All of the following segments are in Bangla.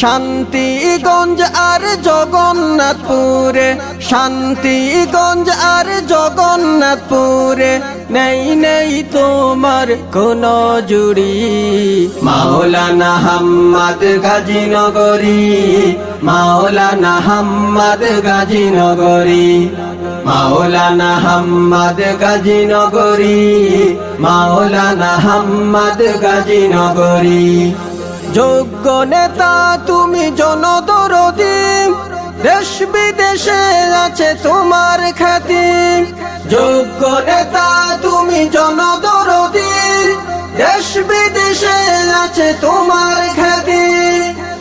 শান্তিগঞ্জ আর জগন্নাথপুরে, শান্তিগঞ্জ আর জগন্নাথপুরে, নেই নেই তোমার কোন জুড়ি। মাওলানা হাম্মাদ গাজীনগরী মাওলানা হাম্মাদ গাজীনগরী মাওলানা হাম্মাদ গাজীনগরী মাওলানা হাম্মাদ গাজীনগরী যোগ্য নেতা তুমি জনদরদি। দেশ বিদেশে আছে তোমার খ্যাতি। যোগ্য নেতা তুমি জনদরদি। দেশ বিদেশে আছে তোমার খ্যাতি।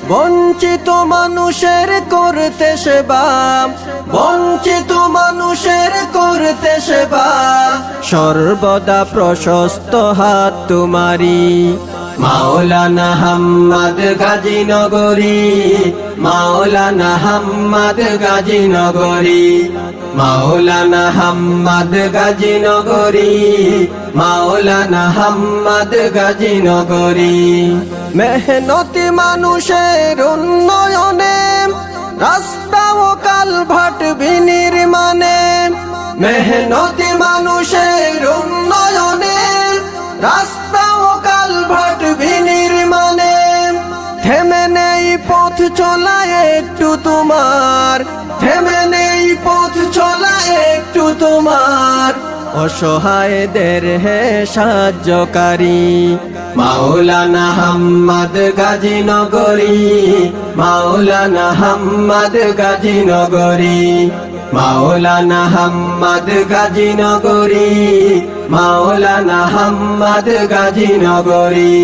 বঞ্চিত মানুষের করতে সেবা। বঞ্চিত মানুষের করতে সেবা। সর্বদা প্রশস্ত হাত তোমারি মাওলানা হাম্মাদ গাজীনগরী মাওলানা হাম্মাদ গাজীনগরী মাওলানা হাম্মাদ গাজীনগরী মাওলানা হাম্মাদ গাজীনগরী মেহনতি মানুষের উন্নয়নে, রাস্তা ও কালভাট বিনির্মাণে, মেহনতি মানুষের উন্নয়নে, রাস্তা থেমে নেই পথ চলা একটু তোমার থেমে নেই পথ চলা একটু তোমার। অসহায়দের হে সাহায্যকারী। মাওলানা হাম্মাদ গাজীনগরী, মাওলানা হাম্মাদ গাজীনগরী, মাওলানা হাম্মাদ গাজীনগরী, মাওলানা হাম্মাদ গাজীনগরী।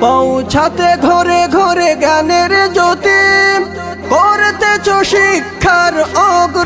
পৌঁছাতে ঘরে ঘরে জ্ঞানের জ্যোতি, করতেছ শিক্ষার ঘরে